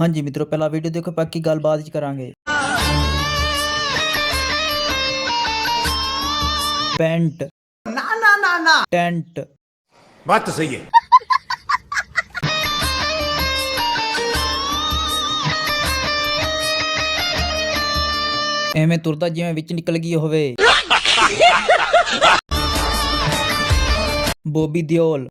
ਹਾਂਜੀ ਮਿੱਤਰੋ ਪਹਿਲਾ ਵੀਡੀਓ ਦੇਖੋ ਪੱਕੀ ਗੱਲ ਬਾਅਦ ਵਿੱਚ ਕਰਾਂਗੇ। ਪੈਂਟ ਨਾ ਨਾ ਨਾ ਨਾ। ਟੈਂਟ ਬਾਤ ਸਹੀ ਹੈ। ਐਵੇਂ ਤੁਰਦਾ ਜਿਵੇਂ ਵਿੱਚ ਨਿਕਲ ਗਈ ਹੋਵੇ। ਬੋਬੀ ਦਿਓਲ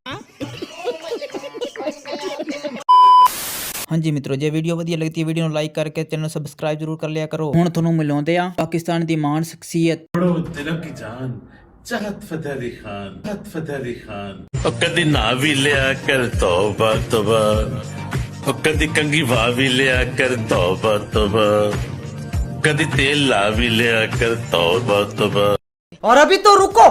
ਹਾਂਜੀ ਮਿੱਤਰੋ ਜੇ ਵੀਡੀਓ ਵਧੀਆ ਲੱਗਦੀ ਹੈ ਵੀਡੀਓ ਨੂੰ ਲਾਈਕ ਕਰਕੇ ਚੈਨਲ ਨੂੰ ਸਬਸਕ੍ਰਾਈਬ ਜ਼ਰੂਰ ਕਰ ਲਿਆ ਕਰੋ ਹੁਣ ਤੁਹਾਨੂੰ ਮਿਲਾਉਂਦੇ ਆ ਪਾਕਿਸਤਾਨ ਦੀ ਮਹਾਨ ਸ਼ਖਸੀਅਤ पढ़ो दिलों की जान चाहत फतेह अली खान चाहत फतेह अली खान ਉਹ ਕਦੀ ਨਾ ਵੀ ਲਿਆ ਕਰ ਤੋਬਾ ਤੋਬਾ ਉਹ ਕਦੀ ਕੰਗੀ ਵਾ ਵੀ ਲਿਆ ਕਰ ਤੋਬਾ ਤੋਬਾ ਕਦੀ ਤੇਲ ਲਾ ਵੀ ਲਿਆ ਕਰ ਤੋਬਾ ਤੋਬਾ और अभी तो रुको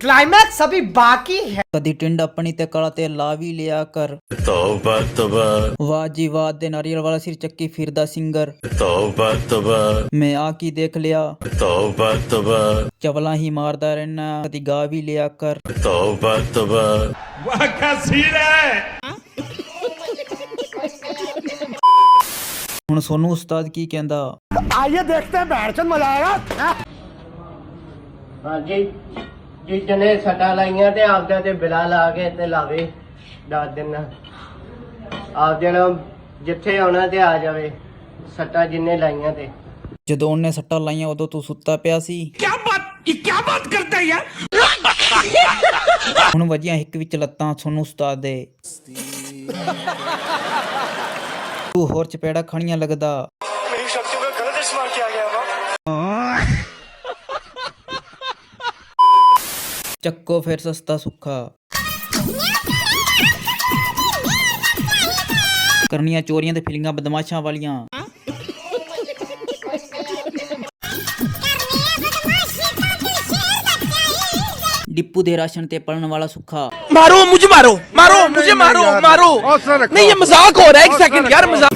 क्लाइमैक्स अभी बाकी है ਕਦੀ ਟਿੰਡ ਆਪਣੀ ਤੇ ਕਾਲਾ ਤੇ ਲਾ ਵੀ ਲਿਆ ਕਰ ਤੋਬਾ ਤੋਬਾ ਵਾਹ ਜੀ ਵਾਹ ਦੇ ਨਾਰੀਅਲ ਵਾਲਾ ਸਿਰ ਚੱਕੀ ਫਿਰਦਾ ਸਿੰਗਰ ਤੋਬਾ ਤੋਬਾ ਮੈਂ ਆ ਕੀ ਦੇਖ ਲਿਆ ਤੋਬਾ ਤੋਬਾ ਚਵਲਾ ਹੀ ਮਾਰਦਾ ਰਹਿਣਾ ਕਦੀ ਗਾ ਵੀ ਲਿਆ ਕਰ ਤੋਬਾ ਤੋਬਾ ਹੁਣ ਸੋਨੂੰ ਉਸਤਾਦ ਕੀ ਕਹਿੰਦਾ आइए देखते हैं बैठचंद मजा आएगा ਹਾਂਜੀ ਜਿਸ ਜਨੇ ਸੱਟਾਂ ਲਾਈਆਂ ਤੇ ਆਪਦਾ ਤੇ ਬਿਲਾ ਲਾ ਕੇ ਤੇ ਲਾਵੇ ਦੱਸ ਦਿਨ। ਆਪ ਜਣਾ ਜਿੱਥੇ ਆਉਣਾ ਤੇ ਆ ਜਾਵੇ ਸੱਟਾਂ ਜਿੰਨੇ ਲਾਈਆਂ ਤੇ। ਜਦੋਂ ਉਹਨੇ ਸੱਟਾਂ ਲਾਈਆਂ ਉਦੋਂ ਤੂੰ ਸੁੱਤਾ ਪਿਆ ਸੀ। ਕੀ ਬਾਤ ਇਹ ਕੀ ਬਾਤ ਕਰਦਾ ਯਾਰ? ਹੁਣ ਵਜੀਆਂ ਇੱਕ ਵਿੱਚ ਲੱਤਾਂ ਸੋਨੂੰ ਉਸਤਾਦ ਦੇ। ਤੂੰ ਹੋਰ ਚਪੇੜਾ ਖਾਣੀਆਂ ਲੱਗਦਾ। ਚੱਕੋ ਫਿਰ ਸਸਤਾ ਸੁੱਖਾ ਕਰਨੀਆਂ ਚੋਰੀਆਂ ਤੇ ਫਿਲਿੰਗਾਂ ਬਦਮਾਸ਼ਾਂ ਵਾਲੀਆਂ ਡਿੱਪੂ ਦੇ ਰਾਸ਼ਨ ਤੇ ਪਲਣ ਵਾਲਾ ਸੁੱਖਾ मारो मुझे मारो मारो मुझे मारो मारो नहीं ये मजाक हो रहा है एक सेकंड यार मजाक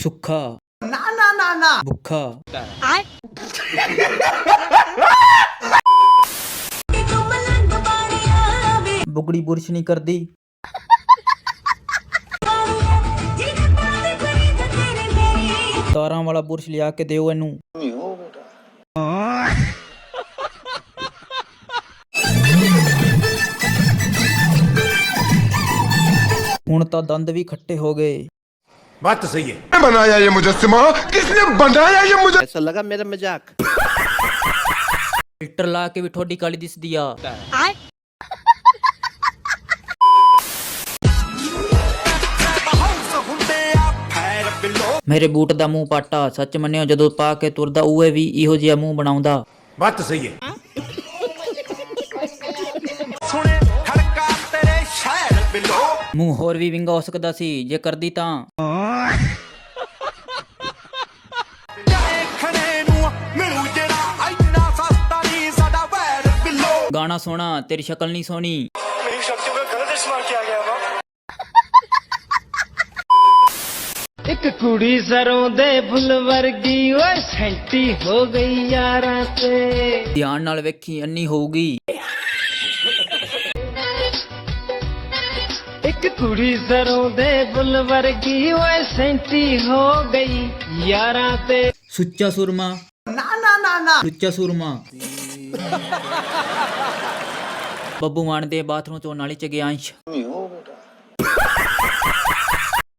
ਸੁੱਖਾ ਨਾ ਨਾ। ਭੁੱਖਾ। ਬੁਗੜੀ ਬੁਰਸ਼ ਨਹੀਂ ਕਰਦੀ। ਤਾਰਾਂ ਵਾਲਾ ਬੁਰਸ਼ ਲਿਆ ਕੇ ਦਿਓ ਇਹਨੂੰ। ਹੁਣ ਤਾਂ ਦੰਦ ਵੀ ਖੱਟੇ ਹੋ ਗਏ। बात तो सही है किसने बनाया ये मुजस्सिमा किसने बनाया ये मुजस्सिमा ऐसा लगा मेरा मजाक ਫਿਲਟਰ ਲਾ ਕੇ ਵੀ ਠੋਡੀ ਕਾਲੀ ਦਿਸਦੀ ਆ ਮੇਰੇ ਬੂਟ ਦਾ ਮੂੰਹ ਪਾਟਾ ਸੱਚ ਮੰਨਿਓ ਜਦੋਂ ਪਾ ਕੇ ਤੁਰਦਾ ਉਏ ਵੀ ਇਹੋ ਜਿਹਾ ਮੂੰਹ ਬਣਾਉਂਦਾ बात तो सही है ਮੂੰਹ ਹੋਰ ਵੀ ਵਿੰਗਾ ਹੋ ਸਕਦਾ ਸੀ ਜੇ ਕਰਦੀ ਤਾਂ ਗਾਣਾ ਸੋਹਣਾ ਤੇਰੀ ਸ਼ਕਲ ਨਹੀਂ ਸੋਹਣੀ। ਇੱਕ ਕੁੜੀ ਸਰੋਂ ਦੇ ਫੁੱਲ ਵਰਗੀ ਓਏ ਸੈਂਟੀ ਹੋ ਗਈ ਯਾਰਾਂ ਤੇ। ਧਿਆਨ ਨਾਲ ਵੇਖੀ ਅੰਨੀ ਹੋਊਗੀ। ਕੁੜੀ ਸਰੋਂ ਦੇ ਫੁੱਲ ਵਰਗੀ ਓਏ ਸੈਂਟੀ ਹੋ ਗਈ। ਯਾਰਾਂ ਤੇ ਸੁੱਚਾ ਸੁਰਮਾ। ਨਾ ਨਾ ਨਾ ਨਾ। ਸੁੱਚਾ ਸੁਰਮਾ। ਬੱਬੂ ਮਾਨ ਦੇ ਬਾਥਰੂਮ ਚੋਂ ਨਾਲੀ ਚ ਗਿਆ ਅੰਸ਼